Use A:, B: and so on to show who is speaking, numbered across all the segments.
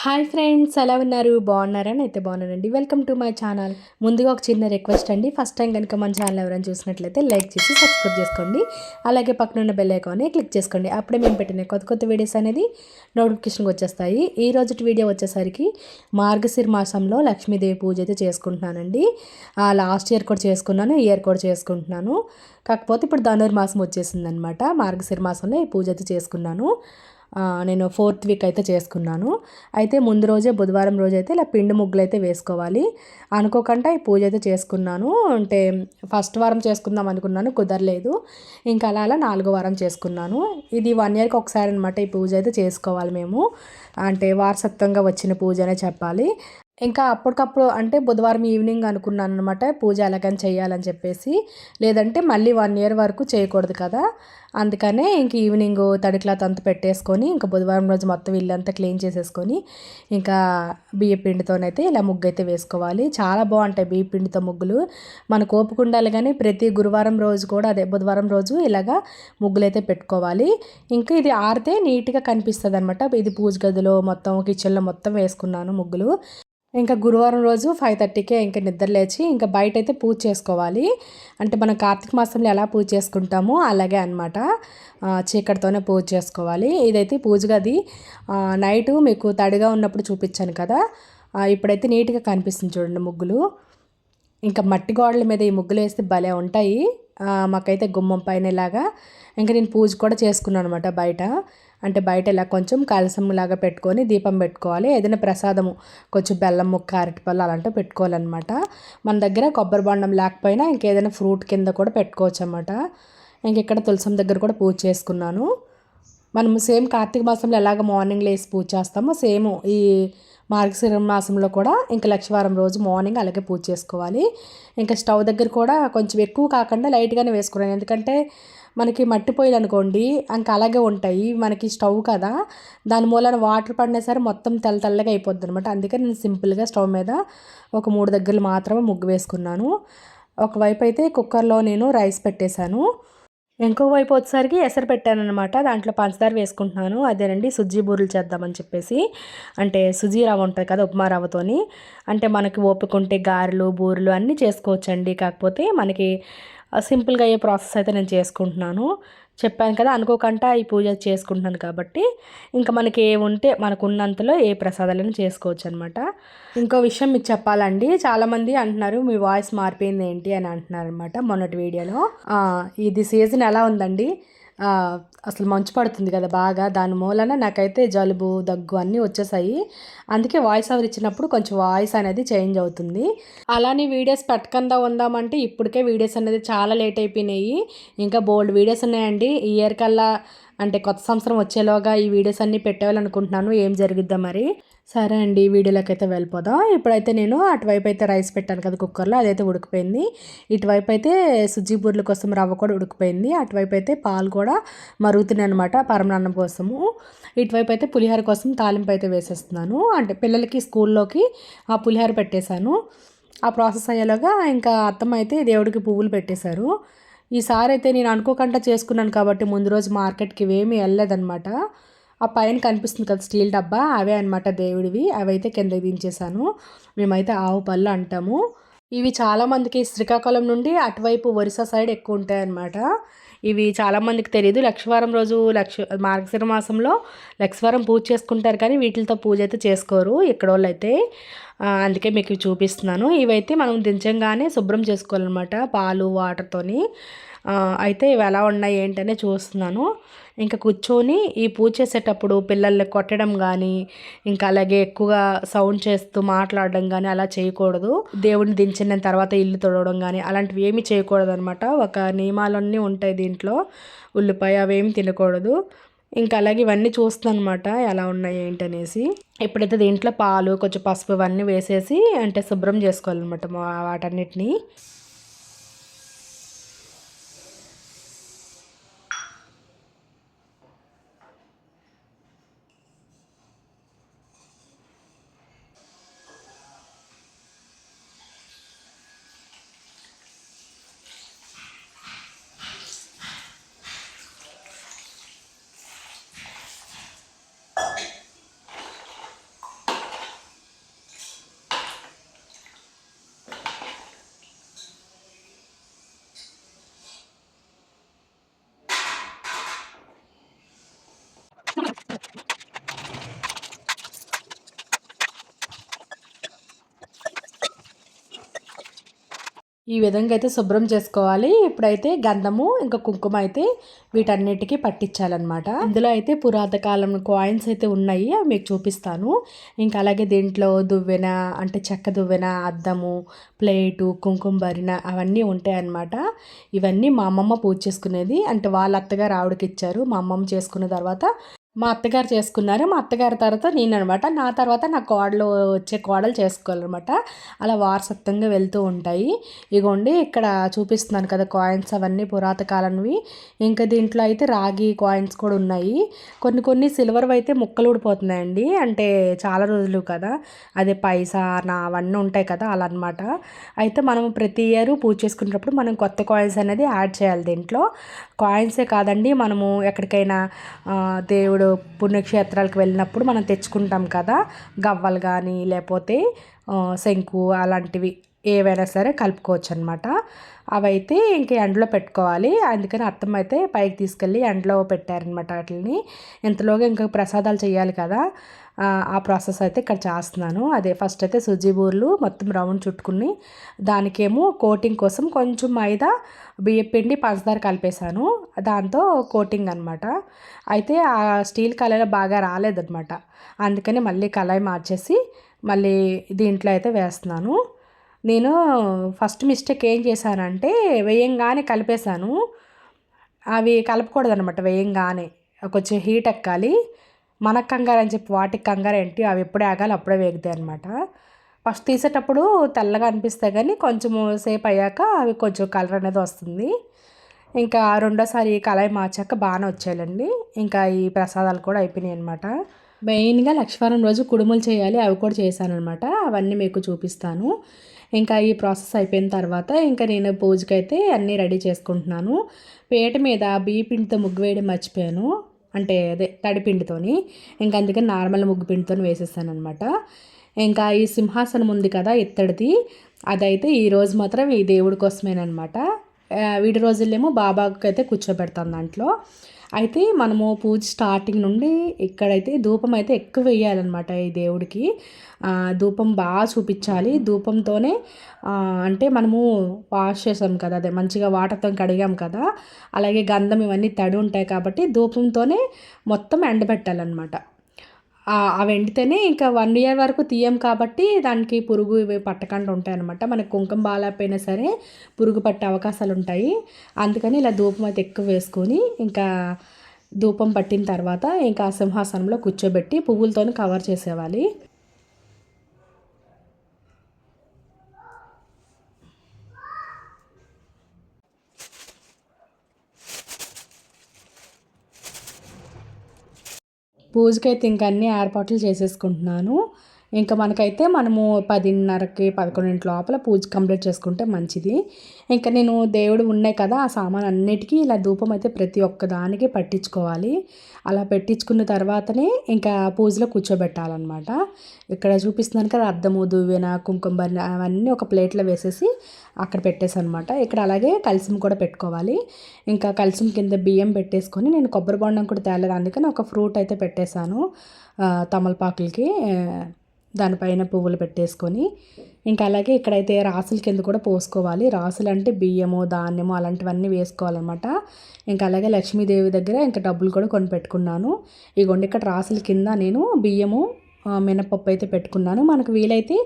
A: Hi friends ఎలా ఉన్నారు? బాగున్నారని అయితే బాగున్నానండి. వెల్కమ్ టు మై ఛానల్ ముందుగా ఒక చిన్న రిక్వెస్ట్ అండి. ఫస్ట్ టైం కనుక మన ఛానల్ ఎవరైనా చూసినట్లయితే లైక్ చేసి సబ్స్క్రైబ్ చేసుకోండి. అలాగే పక్కన ఉన్న బెల్ ఐకాన్ని క్లిక్ చేసుకోండి. అప్పుడే మేము పెట్టిన కొత్త కొత్త వీడియోస్ అనేది నోటిఫికేషన్కి వచ్చేస్తాయి. ఈ రోజు వీడియో వచ్చేసరికి మార్గశిర మాసంలో లక్ష్మీదేవి పూజ అయితే చేసుకుంటున్నానండి. లాస్ట్ ఇయర్ కూడా చేసుకున్నాను ఈ ఇయర్ కూడా చేసుకుంటున్నాను. కాకపోతే ఇప్పుడు ధనుర్మాసం వచ్చేసింది అనమాట మార్గశిర మాసంలో ఈ పూజ అయితే చేసుకున్నాను. నేను ఫోర్త్ వీక్ అయితే చేసుకున్నాను. అయితే ముందు రోజే బుధవారం రోజు అయితే ఇలా పిండి ముగ్గులు అయితే వేసుకోవాలి. అనుకోకుండా ఈ పూజ అయితే చేసుకున్నాను. అంటే ఫస్ట్ వారం చేసుకుందాం అనుకున్నాను కుదరలేదు. ఇంకా అలా అలా నాలుగో వారం చేసుకున్నాను. ఇది వన్ ఇయర్కి ఒకసారి అనమాట ఈ పూజ అయితే చేసుకోవాలి మేము. అంటే వారసత్వంగా వచ్చిన పూజ అనే చెప్పాలి. ఇంకా అప్పటికప్పుడు అంటే బుధవారం ఈవినింగ్ అనుకున్నాను అనమాట పూజ ఎలాగని చేయాలని చెప్పేసి. లేదంటే మళ్ళీ వన్ ఇయర్ వరకు చేయకూడదు కదా. అందుకనే ఇంక ఈవినింగ్ తడి క్లాత్ అంతా పెట్టేసుకొని ఇంకా బుధవారం రోజు మొత్తం ఇల్లంతా క్లీన్ చేసేసుకొని ఇంకా బియ్య పిండితోనైతే ఇలా ముగ్గు అయితే వేసుకోవాలి. చాలా బాగుంటాయి బియ్య పిండితో ముగ్గులు. మన కోపుకుండాలి కానీ ప్రతి గురువారం రోజు కూడా అదే బుధవారం రోజు ఇలాగా ముగ్గులు అయితే పెట్టుకోవాలి. ఇంకా ఇది ఆరితే నీట్గా కనిపిస్తుంది అనమాట ఇది పూజ గదిలో మొత్తం కిచెన్లో మొత్తం వేసుకున్నాను ముగ్గులు. ఇంకా గురువారం రోజు ఫైవ్ థర్టీకే ఇంకా నిద్ర లేచి ఇంకా బయట అయితే పూజ చేసుకోవాలి. అంటే మనం కార్తీక మాసంలో ఎలా పూజ చేసుకుంటామో అలాగే అనమాట చీకటితోనే పూజ చేసుకోవాలి. ఇదైతే పూజ గది. నైట్ నైటు మీకు తడిగా ఉన్నప్పుడు చూపించాను కదా. ఇప్పుడైతే నీట్గా కనిపిస్తుంది చూడండి ముగ్గులు. ఇంకా మట్టి గోడల మీద ఈ ముగ్గులు వేస్తే భలే ఉంటాయి. మాకైతే గుమ్మం పైన ఇలాగా ఇంకా నేను పూజ కూడా చేసుకున్నాను అనమాట బయట. అంటే బయట ఇలా కొంచెం కలసం లాగా పెట్టుకొని దీపం పెట్టుకోవాలి. ఏదైనా ప్రసాదము కొంచెం బెల్లం ముక్క అరటిపళ్ళు అలాంటివి పెట్టుకోవాలన్నమాట. మన దగ్గర కొబ్బరి బొండం లేకపోయినా ఇంకేదైనా ఫ్రూట్ కింద కూడా పెట్టుకోవచ్చు అనమాట ఇంక ఇక్కడ తులసం దగ్గర కూడా పూజ చేసుకున్నాను. మనం సేమ్ కార్తీక మాసంలో ఎలాగ మార్నింగ్ లేసి పూజ చేస్తామో సేమ్ ఈ మార్గశిర మాసంలో కూడా ఇంకా లక్షవారం రోజు మార్నింగ్ అలాగే పూజ చేసుకోవాలి. ఇంకా స్టవ్ దగ్గర కూడా కొంచెం ఎక్కువ కాకుండా లైట్గానే వేసుకున్నాను. ఎందుకంటే మనకి మట్టి పొయ్యిలు అనుకోండి ఇంకా అలాగే ఉంటాయి. మనకి స్టవ్ కదా దాని మూలన వాటర్ పడినా సరే మొత్తం తెల్ల తెల్లగా అయిపోద్ది అనమాట అందుకే నేను సింపుల్గా స్టవ్ మీద ఒక మూడు దగ్గరలు మాత్రమే ముగ్గు వేసుకున్నాను. ఒకవైపు అయితే కుక్కర్లో నేను రైస్ పెట్టేశాను. ఇంకో వైపు వచ్చేసరికి ఎసరు పెట్టానమాట దాంట్లో పంచదార వేసుకుంటున్నాను. అదేనండి సుజ్జీ బూరెలు చేద్దామని చెప్పేసి. అంటే సుజీ రవ్వ ఉంటుంది కదా ఉప్మా రవ్వతోని. అంటే మనకి ఓపుకుంటే గారెలు బూరెలు అన్నీ చేసుకోవచ్చండి. కాకపోతే మనకి సింపుల్గా అయ్యే ప్రాసెస్ అయితే నేను చేసుకుంటున్నాను. చెప్పాను కదా అనుకోకుండా ఈ పూజ చేసుకుంటున్నాను కాబట్టి. ఇంకా మనకి ఏ ఉంటే ఏ ప్రసాదాలను చేసుకోవచ్చు అనమాట ఇంకో విషయం మీకు చెప్పాలండి. చాలామంది అంటున్నారు మీ వాయిస్ మారిపోయింది ఏంటి అని అంటున్నారు అనమాట మొన్నటి వీడియోలో. ఇది సీజన్ ఎలా ఉందండి? అసలు మంచు పడుతుంది కదా బాగా. దాని మూలన నాకైతే జలుబు దగ్గు అన్నీ వచ్చేసాయి. అందుకే వాయిస్ ఓవర్ ఇచ్చినప్పుడు కొంచెం వాయిస్ అనేది చేంజ్ అవుతుంది. అలానే వీడియోస్ పెట్టకుండా ఉందామంటే ఇప్పటికే వీడియోస్ అనేది చాలా లేట్ అయిపోయినాయి. ఇంకా బోల్డ్ వీడియోస్ ఉన్నాయండి. ఇయర్ కల్లా అంటే కొత్త సంవత్సరం వచ్చేలోగా ఈ వీడియోస్ అన్నీ పెట్టేవాలనుకుంటున్నాను ఏం జరుగుద్దా మరి. సరే అండి వీడియోలోకి అయితే వెళ్ళిపోదాం. ఇప్పుడైతే నేను అటువైపు అయితే రైస్ పెట్టాను కదా కుక్కర్లో అదైతే ఉడికిపోయింది. ఇటువైపు అయితే సుజ్జి బూర్ల కోసం రవ్వ కూడా ఉడికిపోయింది. అటువైపు అయితే పాలు కూడా మరుగుతున్నాయి అనమాట పరమాన్నం కోసము. ఇటువైపు అయితే పులిహోర కోసం తాలింపు అయితే వేసేస్తున్నాను. అంటే పిల్లలకి స్కూల్లోకి ఆ పులిహోర పెట్టేశాను. ఆ ప్రాసెస్ అయ్యేలాగా ఇంకా అత్తమ్మ అయితే దేవుడికి పువ్వులు పెట్టేశారు. ఈసారి అయితే నేను అనుకోకుండా చేసుకున్నాను కాబట్టి ముందు రోజు మార్కెట్కి ఇవేమీ వెళ్ళలేదన్నమాట. ఆ పైన కనిపిస్తుంది కదా స్టీల్ డబ్బా అవే అనమాట దేవుడివి. అవైతే కిందకి దించేశాను. మేమైతే ఆవు పళ్ళు అంటాము. ఇవి చాలామందికి శ్రీకాకుళం నుండి అటువైపు ఒరిస్సా సైడ్ ఎక్కువ ఉంటాయన్నమాట. ఇవి చాలామందికి తెలియదు లక్షవారం రోజు లక్ష మార్గశిర మాసంలో లక్షవారం పూజ చేసుకుంటారు కానీ వీటితో పూజ అయితే చేసుకోరు. ఇక్కడ వాళ్ళు అయితే అందుకే మీకు చూపిస్తున్నాను. ఇవైతే మనం దించంగానే శుభ్రం చేసుకోవాలన్నమాట పాలు వాటర్తోని అయితే ఇవి ఎలా ఉన్నాయి ఏంటనే చూస్తున్నాను. ఇంకా కూర్చొని ఈ పూజ చేసేటప్పుడు పిల్లల్ని కొట్టడం కానీ ఇంకా అలాగే ఎక్కువగా సౌండ్ చేస్తూ మాట్లాడడం కానీ అలా చేయకూడదు. దేవుడిని దించిన తర్వాత ఇల్లు తొడవడం కానీ అలాంటివి ఏమీ చేయకూడదు అనమాట ఒక నియమాలన్నీ ఉంటాయి దీంట్లో. ఉల్లిపాయ అవేమి తినకూడదు. ఇంకా అలాగే ఇవన్నీ చూస్తున్నాను అనమాట ఎలా ఉన్నాయి ఏంటనేసి. ఎప్పుడైతే దీంట్లో పాలు కొంచెం పసుపు ఇవన్నీ వేసేసి అంటే శుభ్రం చేసుకోవాలన్నమాట వాటన్నిటిని. ఈ విధంగా అయితే శుభ్రం చేసుకోవాలి. ఇప్పుడైతే గంధము ఇంకా కుంకుమ అయితే వీటన్నిటికీ పట్టించాలన్నమాట. ఇందులో అయితే పురాత కాలం కాయిన్స్ అయితే ఉన్నాయి. అవి మీకు చూపిస్తాను. ఇంకా అలాగే దీంట్లో దువ్వెన అంటే చెక్క దువ్వెన అద్దము ప్లేటు కుంకుమ భరిన అవన్నీ ఉంటాయి అన్నమాట ఇవన్నీ మా అమ్మమ్మ పూజ చేసుకునేది. అంటే వాళ్ళ అత్తగారు ఆవిడకి ఇచ్చారు. మా అమ్మమ్మ చేసుకున్న తర్వాత మా అత్తగారు చేసుకున్నారు. మా అత్తగారి తర్వాత నేను అనమాట నా తర్వాత నా కోడలు వచ్చే కోడలు చేసుకోవాలన్నమాట. అలా వారసత్వంగా వెళ్తూ ఉంటాయి. ఇగోండి ఇక్కడ చూపిస్తున్నాను కదా కాయిన్స్ అవన్నీ పురాతకాలనివి ఇంకా దీంట్లో అయితే రాగి కాయిన్స్ కూడా ఉన్నాయి. కొన్ని కొన్ని సిల్వర్ అయితే ముక్కలు ఊడిపోతున్నాయండి. అంటే చాలా రోజులు కదా. అదే పైసా నా అవన్నీ ఉంటాయి కదా అలా అనమాట అయితే మనం ప్రతి ఇయర్ పూజ చేసుకునేటప్పుడు మనం కొత్త కాయిన్స్ అనేది యాడ్ చేయాలి దీంట్లో. కాయిన్సే కాదండి మనము ఎక్కడికైనా దేవుడు పుణ్యక్షేత్రాలకు వెళ్ళినప్పుడు మనం తెచ్చుకుంటాం కదా గవ్వలు కానీ లేకపోతే శంకు అలాంటివి ఏవైనా సరే కలుపుకోవచ్చు అనమాట అవైతే ఇంక ఎండలో పెట్టుకోవాలి. అందుకని అత్తమ్మ అయితే పైకి తీసుకెళ్ళి ఎండలో పెట్టారనమాట వాటిని ఇంతలోగా ఇంకా ప్రసాదాలు చేయాలి కదా. ఆ ప్రాసెస్ అయితే ఇక్కడ చేస్తున్నాను. అదే ఫస్ట్ అయితే సుజీ బూర్లు మొత్తం రౌండ్ చుట్టుకుని దానికేమో కోటింగ్ కోసం కొంచెం మైదా బియ్యం పిండి పంచదార కలిపేశాను. దాంతో కోటింగ్ అనమాట అయితే ఆ స్టీల్ కలర్ బాగా రాలేదనమాట అందుకని మళ్ళీ కళాయి మార్చేసి మళ్ళీ దీంట్లో అయితే వేస్తున్నాను. నేను ఫస్ట్ మిస్టేక్ ఏం చేశానంటే వేయంగానే కలిపేశాను. అవి కలపకూడదు అనమాట వేయంగానే. కొంచెం హీట్ ఎక్కాలి. మనకు కంగారు అని చెప్పి వాటికి కంగారు ఏంటి అవి ఎప్పుడే ఆగాలి అప్పుడే వేగుతాయి అనమాట ఫస్ట్ తీసేటప్పుడు తెల్లగా అనిపిస్తాయి కానీ కొంచెం సేపు అయ్యాక అవి కొంచెం కలర్ అనేది వస్తుంది. ఇంకా రెండోసారి కళాయి మార్చాక బాగానే వచ్చాయండి. ఇంకా ఈ ప్రసాదాలు కూడా అయిపోయినాయి అనమాట మెయిన్గా లక్ష్మీవారం రోజు కుడుములు చేయాలి అవి కూడా చేశాను అనమాట అవన్నీ మీకు చూపిస్తాను. ఇంకా ఈ ప్రాసెస్ అయిపోయిన తర్వాత ఇంకా నేను పూజకైతే అన్నీ రెడీ చేసుకుంటున్నాను. పేట మీద బియ్య పిండితో ముగ్గు వేయడం మర్చిపోయాను. అంటే అదే తడిపిండితోని ఇంకా అందుకని నార్మల్ ముగ్గు పిండితో వేసేస్తాను అనమాట ఇంకా ఈ సింహాసనం ఉంది కదా ఇత్తడిది అదైతే ఈరోజు మాత్రం ఈ దేవుడి కోసమేనమాట వీడి రోజుల్లేమో బాబాకి అయితే కూర్చోబెడతాను దాంట్లో. అయితే మనము పూజ స్టార్టింగ్ నుండి ఇక్కడైతే ధూపం అయితే ఎక్కువ వేయాలన్నమాట ఈ దేవుడికి ధూపం బాగా చూపించాలి. ధూపంతోనే అంటే మనము వాష్ చేసాం కదా అదే మంచిగా వాటర్తో కడిగాం కదా అలాగే గంధం ఇవన్నీ తడి ఉంటాయి కాబట్టి ధూపంతోనే మొత్తం ఎండబెట్టాలన్నమాట. అవి ఎండితేనే ఇంకా వన్ ఇయర్ వరకు తీయం కాబట్టి దానికి పురుగు ఇవి పట్టకుండా ఉంటాయి అనమాట మనకి కుంకుమ బాగాలేకపోయినా సరే పురుగు పట్టే అవకాశాలు ఉంటాయి. అందుకని ఇలా ధూపం అయితే ఎక్కువ వేసుకొని ఇంకా ధూపం పట్టిన తర్వాత ఇంకా సింహాసనంలో కూర్చోబెట్టి పువ్వులతో కవర్ చేసేవాలి. పూజకైతే ఇంక అన్ని ఏర్పాట్లు చేసేసుకుంటున్నాను. ఇంకా మనకైతే మనము పదిన్నరకి పదకొండింటి లోపల పూజ కంప్లీట్ చేసుకుంటే మంచిది. ఇంకా నేను దేవుడు ఉన్నాయి కదా ఆ సామాన్ అన్నిటికీ ఇలా ధూపం అయితే ప్రతి ఒక్క దానికి పట్టించుకోవాలి. అలా పెట్టించుకున్న తర్వాతనే ఇంకా పూజలో కూర్చోబెట్టాలన్నమాట. ఇక్కడ చూపిస్తున్నాను కదా అద్దము దువ్వెన కుంకుమ అవన్నీ ఒక ప్లేట్లో వేసేసి అక్కడ పెట్టేసనమాట ఇక్కడ అలాగే కలిసిం కూడా పెట్టుకోవాలి. ఇంకా కలిసిం కింద బియ్యం పెట్టేసుకొని నేను కొబ్బరి బొండం కూడా తేలేదు అందుకని ఒక ఫ్రూట్ అయితే పెట్టేశాను తమలపాకులకి. దానిపైన పువ్వులు పెట్టేసుకొని ఇంకా అలాగే ఇక్కడైతే రాసుల కింద కూడా పోసుకోవాలి. రాసులు అంటే బియ్యము ధాన్యము అలాంటివన్నీ వేసుకోవాలన్నమాట. ఇంకా అలాగే లక్ష్మీదేవి దగ్గర ఇంకా డబ్బులు కూడా కొని పెట్టుకున్నాను ఇగోండి ఇక్కడ రాసుల కింద నేను బియ్యము మినపప్పు అయితే పెట్టుకున్నాను. మనకు వీలైతే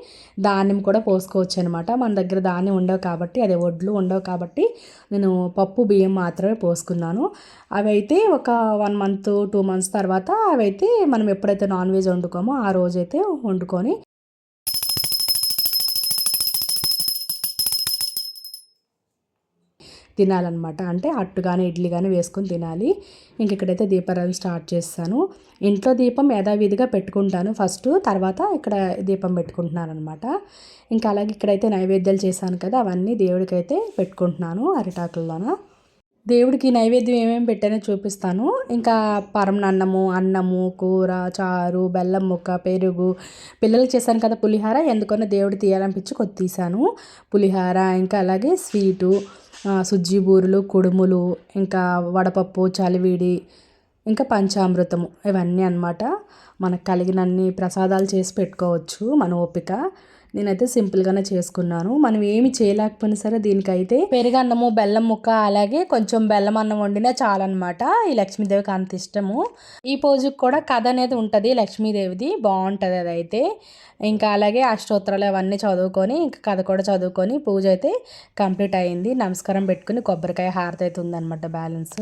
A: ధాన్యం కూడా పోసుకోవచ్చు అనమాట మన దగ్గర ధాన్యం ఉండవు కాబట్టి అదే వడ్లు ఉండవు కాబట్టి నేను పప్పు బియ్యం మాత్రమే పోసుకున్నాను. అవి అయితే ఒక వన్ మంత్ టూ మంత్స్ తర్వాత అవి అయితే మనం ఎప్పుడైతే నాన్ వెజ్ వండుకోమో ఆ రోజైతే వండుకొని తినాలన్నమాట. అంటే అట్టు కానీ ఇడ్లీ కానీ వేసుకొని తినాలి. ఇంక ఇక్కడైతే దీపారాధన స్టార్ట్ చేస్తాను. ఇంట్లో దీపం యథావిధిగా పెట్టుకుంటాను. ఫస్ట్ తర్వాత ఇక్కడ దీపం పెట్టుకుంటున్నాను అనమాట ఇంకా అలాగే ఇక్కడైతే నైవేద్యాలు చేశాను కదా అవన్నీ దేవుడికైతే పెట్టుకుంటున్నాను అరిటాకుల్లోన. దేవుడికి నైవేద్యం ఏమేమి పెట్టానో చూపిస్తాను. ఇంకా పరమనన్నము అన్నము కూర చారు బెల్లం ముక్క పెరుగు. పిల్లలకి చేశాను కదా పులిహార. ఎందుకన్నా దేవుడు తీయాలనిపించి కొద్ది తీసాను పులిహార ఇంకా అలాగే స్వీటు. సుజ్జి బూరెలు కుడుములు ఇంకా వడపప్పు చలివిడి ఇంకా పంచామృతము ఇవన్నీ అనమాట మనకు కలిగినన్ని ప్రసాదాలు చేసి పెట్టుకోవచ్చు మన ఓపిక. నేనైతే సింపుల్గానే చేసుకున్నాను. మనం ఏమి చేయలేకపోయినా సరే దీనికైతే పెరుగన్నము బెల్లం ముక్క అలాగే కొంచెం బెల్లం అన్నం వండినా చాలన్నమాట. ఈ లక్ష్మీదేవికి అంత ఇష్టము. ఈ పూజకు కూడా కథ అనేది ఉంటుంది లక్ష్మీదేవిది. బాగుంటుంది అదైతే. ఇంకా అలాగే అష్టోత్తరాలు అవన్నీ చదువుకొని ఇంకా కథ కూడా చదువుకొని పూజ అయితే కంప్లీట్ అయింది. నమస్కారం పెట్టుకుని కొబ్బరికాయ హారతి అయితే ఉందన్నమాట బ్యాలెన్స్.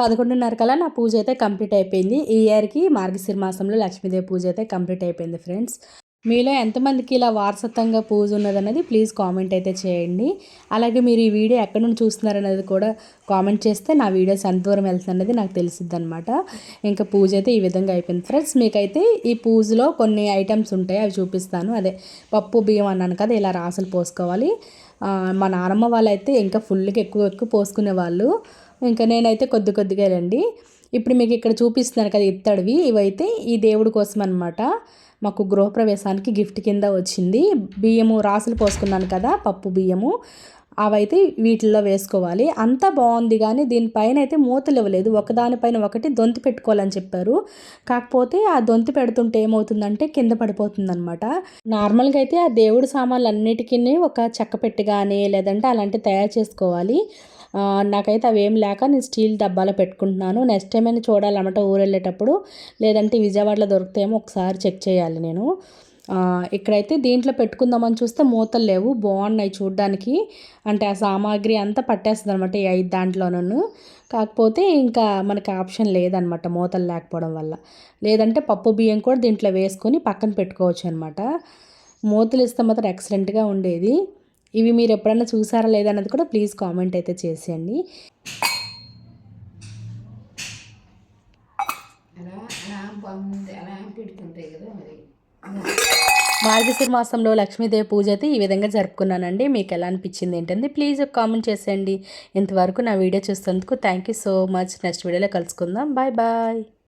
A: పదకొండున్నర కల్లా నా పూజ అయితే కంప్లీట్ అయిపోయింది. ఈ ఇయర్కి మార్గశిర మాసంలో లక్ష్మీదేవి పూజ అయితే కంప్లీట్ అయిపోయింది ఫ్రెండ్స్. మీలో ఎంతమందికి ఇలా వారసత్వంగా పూజ ఉన్నదన్నది ప్లీజ్ కామెంట్ అయితే చేయండి. అలాగే మీరు ఈ వీడియో ఎక్కడి నుండి చూస్తున్నారనేది కూడా కామెంట్ చేస్తే నా వీడియోస్ ఎంత దూరం వెళ్తున్నది నాకు తెలిసిద్ది అనమాట ఇంకా పూజ అయితే ఈ విధంగా అయిపోయింది. ఫ్రెండ్స్ మీకైతే ఈ పూజలో కొన్ని ఐటమ్స్ ఉంటాయి అవి చూపిస్తాను. అదే పప్పు బియ్యం అన్నాను కదా ఇలా రాసులు పోసుకోవాలి. మా నానమ్మ వాళ్ళైతే ఇంకా ఫుల్గా ఎక్కువ ఎక్కువ పోసుకునే వాళ్ళు ఇంకా నేనైతే కొద్ది కొద్దిగా రండి. ఇప్పుడు మీకు ఇక్కడ చూపిస్తున్నాను కదా ఇత్తడివి. ఇవైతే ఈ దేవుడి కోసం అనమాట మాకు గృహప్రవేశానికి గిఫ్ట్ కింద వచ్చింది. బియ్యము రాసులు పోసుకున్నాను కదా పప్పు బియ్యము. అవైతే వీటిల్లో వేసుకోవాలి. అంతా బాగుంది కానీ దీనిపైన అయితే మూతలు ఇవ్వలేదు. ఒకదానిపైన ఒకటి దొంతి పెట్టుకోవాలని చెప్పారు. కాకపోతే ఆ దొంతి పెడుతుంటే ఏమవుతుందంటే కింద పడిపోతుంది అనమాట నార్మల్గా అయితే ఆ దేవుడి సామాన్లు అన్నిటికీ ఒక చెక్క పెట్టి కానీ లేదంటే అలాంటివి తయారు చేసుకోవాలి. నాకైతే అవి ఏం లేక నేను స్టీల్ డబ్బాలో పెట్టుకుంటున్నాను. నెక్స్ట్ టైం అయినా చూడాలన్నమాట ఊరు వెళ్ళేటప్పుడు లేదంటే విజయవాడలో దొరుకుతాయేమో ఒకసారి చెక్ చేయాలి నేను. ఇక్కడైతే దీంట్లో పెట్టుకుందామని చూస్తే మూతలు లేవు. బాగున్నాయి చూడ్డానికి. అంటే ఆ సామాగ్రి అంతా పట్టేస్తుంది అనమాట ఈ ఐదు దాంట్లోనూ. కాకపోతే ఇంకా మనకి ఆప్షన్ లేదనమాట మూతలు లేకపోవడం వల్ల. లేదంటే పప్పు బియ్యం కూడా దీంట్లో వేసుకొని పక్కన పెట్టుకోవచ్చు అనమాట మూతలు ఇస్తే మాత్రం ఎక్సలెంట్గా ఉండేది. ఇవి మీరు ఎప్పుడైనా చూసారా లేదన్నది కూడా ప్లీజ్ కామెంట్ అయితే చేసేయండి. మార్గశిర మాసంలో లక్ష్మీదేవి పూజ అయితే ఈ విధంగా జరుపుకున్నానండి. మీకు ఎలా అనిపించింది ఏంటంటే ప్లీజ్ కామెంట్ చేసేయండి. ఇంతవరకు నా వీడియో చూసేందుకు thank you so much next వీడియోలో కలుసుకుందాం. Bye bye